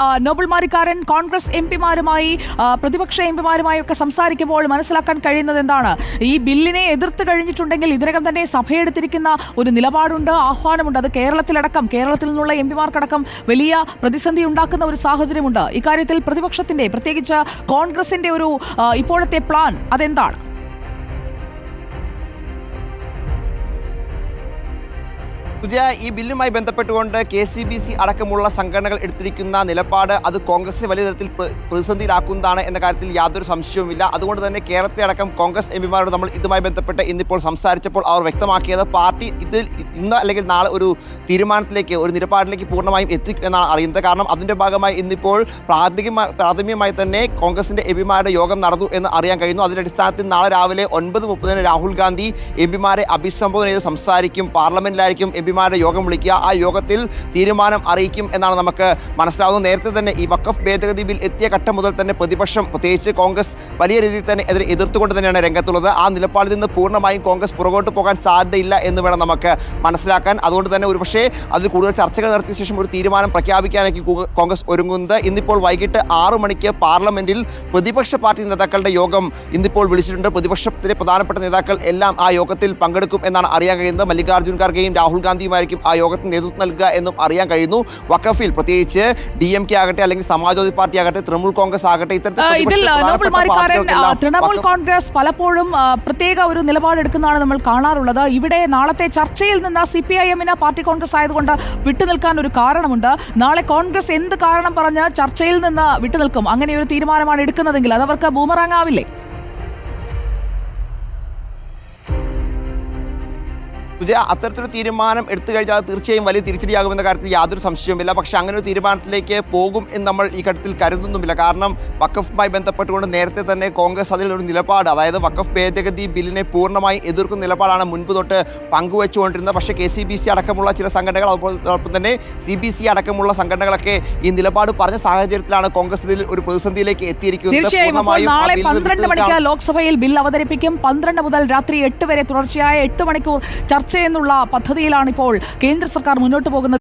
ആ, നോബൽ മാരിക്കാരൻ കോൺഗ്രസ് എം പിമാരുമായി പ്രതിപക്ഷ എം പിമാരുമായി ഒക്കെ സംസാരിക്കുമ്പോൾ മനസ്സിലാക്കാൻ കഴിയുന്നത് എന്താണ്? ഈ ബില്ലിനെ എതിർത്ത് കഴിഞ്ഞിട്ടുണ്ടെങ്കിൽ ഇതിനകം തന്നെ സഭയെടുത്തിരിക്കുന്ന ഒരു നിലപാടുണ്ട് ആഹ്വാനമുണ്ട്. അത് കേരളത്തിലടക്കം കേരളത്തിൽ നിന്നുള്ള എം പിമാർക്കടക്കം വലിയ പ്രതിസന്ധി ഉണ്ടാക്കുന്ന ഒരു സാഹചര്യമുണ്ട്. ഇക്കാര്യത്തിൽ പ്രതിപക്ഷത്തിന്റെ പ്രത്യേകിച്ച് കോൺഗ്രസിന്റെ ഒരു ഇപ്പോഴത്തെ പ്ലാൻ അതെന്താണ്? സുജയ ഈ ബില്ലുമായി ബന്ധപ്പെട്ടുകൊണ്ട് കെ സി ബി സി അടക്കമുള്ള സംഘടനകൾ എടുത്തിരിക്കുന്ന നിലപാട് അത് കോൺഗ്രസിനെ വലിയ തരത്തിൽ പ്ര- പ്രതിസന്ധിയിലാക്കുന്നതാണ് എന്ന കാര്യത്തിൽ യാതൊരു സംശയവുമില്ല. അതുകൊണ്ട് തന്നെ കേരളത്തെ അടക്കം കോൺഗ്രസ് എം പിമാരോട് നമ്മൾ ഇതുമായി ബന്ധപ്പെട്ട് ഇന്നിപ്പോൾ സംസാരിച്ചപ്പോൾ അവർ വ്യക്തമാക്കിയത് പാർട്ടി ഇതിൽ ഇന്ന് അല്ലെങ്കിൽ നാളെ ഒരു തീരുമാനത്തിലേക്ക് ഒരു നിലപാടിലേക്ക് പൂർണമായും എത്തിക്കും എന്നാണ് അറിയുന്നത്. കാരണം അതിന്റെ ഭാഗമായി ഇന്നിപ്പോൾ പ്രാഥമികമായി പ്രാഥമികമായി തന്നെ കോൺഗ്രസിന്റെ എം പിമാരുടെ യോഗം നടന്നു എന്ന് അറിയാൻ കഴിയുന്നു. അതിന്റെ അടിസ്ഥാനത്തിൽ നാളെ രാവിലെ ഒൻപത് മുപ്പതിന് രാഹുൽ ഗാന്ധി എം പിമാരെ അഭിസംബോധന ചെയ്ത് സംസാരിക്കും. പാർലമെന്റിലായിരിക്കും എം പിമാരുടെ യോഗം വിളിക്കുക. ആ യോഗത്തിൽ തീരുമാനം അറിയിക്കും എന്നാണ് നമുക്ക് മനസ്സിലാവുന്നത്. നേരത്തെ തന്നെ ഈ വക്കഫ് ഭേദഗതി ബിൽ എത്തിയ ഘട്ടം മുതൽ തന്നെ പ്രതിപക്ഷം പ്രത്യേകിച്ച് കോൺഗ്രസ് വലിയ രീതിയിൽ തന്നെ എതിരെ എതിർത്തുകൊണ്ട് തന്നെയാണ് രംഗത്തുള്ളത്. ആ നിലപാടിൽ നിന്ന് പൂർണമായും കോൺഗ്രസ് പുറകോട്ട് പോകാൻ സാധ്യതയില്ല എന്ന് വേണം നമുക്ക് മനസ്സിലാക്കാൻ. അതുകൊണ്ട് തന്നെ ഒരുപക്ഷേ അതിൽ കൂടുതൽ ചർച്ചകൾ നടത്തിയ ശേഷം ഒരു തീരുമാനം പ്രഖ്യാപിക്കാനായി കോൺഗ്രസ് ഒരുങ്ങുന്നത്. ഇന്നിപ്പോൾ വൈകിട്ട് ആറു മണിക്ക് പാർലമെന്റിൽ പ്രതിപക്ഷ പാർട്ടി നേതാക്കളുടെ യോഗം ഇന്നിപ്പോൾ വിളിച്ചിട്ടുണ്ട്. പ്രതിപക്ഷത്തിലെ പ്രധാനപ്പെട്ട നേതാക്കൾ എല്ലാം ആ യോഗത്തിൽ പങ്കെടുക്കും എന്നാണ് അറിയാൻ കഴിയുന്നത്. മല്ലികാർജുൻ ഖാർഗെയും രാഹുൽ ഗാന്ധിയുമായിരിക്കും ആ യോഗത്തിന് നേതൃത്വം നൽകുക എന്നും അറിയാൻ കഴിയുന്നു. വക്കഫിൽ പ്രത്യേകിച്ച് ഡി എം കെ ആകട്ടെ അല്ലെങ്കിൽ സമാജ്വാദി പാർട്ടി ആകട്ടെ തൃണമൂൽ കോൺഗ്രസ് ആകട്ടെ ഇത്തരത്തിൽ തൃണമൂൽ കോൺഗ്രസ് പലപ്പോഴും പ്രത്യേക ഒരു നിലപാടെടുക്കുന്നതാണ് നമ്മൾ കാണാറുള്ളത്. ഇവിടെ നാളത്തെ ചർച്ചയിൽ നിന്ന് സി പി ഐ എമ്മിന് പാർട്ടി കോൺഗ്രസ് ആയതുകൊണ്ട് വിട്ടുനിൽക്കാൻ ഒരു കാരണമുണ്ട്. നാളെ കോൺഗ്രസ് എന്ത് കാരണം പറഞ്ഞ് ചർച്ചയിൽ നിന്ന് വിട്ടുനിൽക്കും? അങ്ങനെ ഒരു തീരുമാനമാണ് എടുക്കുന്നതെങ്കിൽ അത് അവർക്ക് ബൂമറാങ് സുജയ അത്തരത്തിലൊരു തീരുമാനം എടുത്തു കഴിഞ്ഞാൽ അത് തീർച്ചയായും വലിയ തിരിച്ചടിയാകുമെന്ന കാര്യത്തിൽ യാതൊരു സംശയവുമില്ല. പക്ഷെ അങ്ങനെ ഒരു തീരുമാനത്തിലേക്ക് പോകും എന്ന് നമ്മൾ ഈ ഘട്ടത്തിൽ കരുതുന്നുമില്ല. കാരണം വക്കഫുമായി ബന്ധപ്പെട്ടുകൊണ്ട് നേരത്തെ തന്നെ കോൺഗ്രസ് അതിലൊരു നിലപാട് അതായത് വക്കഫ് ഭേദഗതി ബില്ലിനെ പൂർണമായി എതിർക്കുന്ന നിലപാടാണ് മുൻപ് തൊട്ട് പങ്കുവെച്ചുകൊണ്ടിരുന്നത്. പക്ഷേ കെ സി ബി സി അടക്കമുള്ള ചില സംഘടനകൾ അതോടൊപ്പം തന്നെ സി ബി സി അടക്കമുള്ള സംഘടനകളൊക്കെ ഈ നിലപാട് പറഞ്ഞ സാഹചര്യത്തിലാണ് കോൺഗ്രസ് ഇതിൽ ഒരു പ്രതിസന്ധിയിലേക്ക് എത്തിയിരിക്കുന്നത്. ലോക്സഭയിൽ ബിൽ അവതരിപ്പിക്കും. പന്ത്രണ്ട് മുതൽ രാത്രി എട്ട് വരെ തുടർച്ചയായ എട്ട് മണിക്കൂർ ചർച്ച എന്നുള്ള പദ്ധതിയിലാണിപ്പോൾ കേന്ദ്ര സർക്കാർ മുന്നോട്ട് പോകുന്നത്.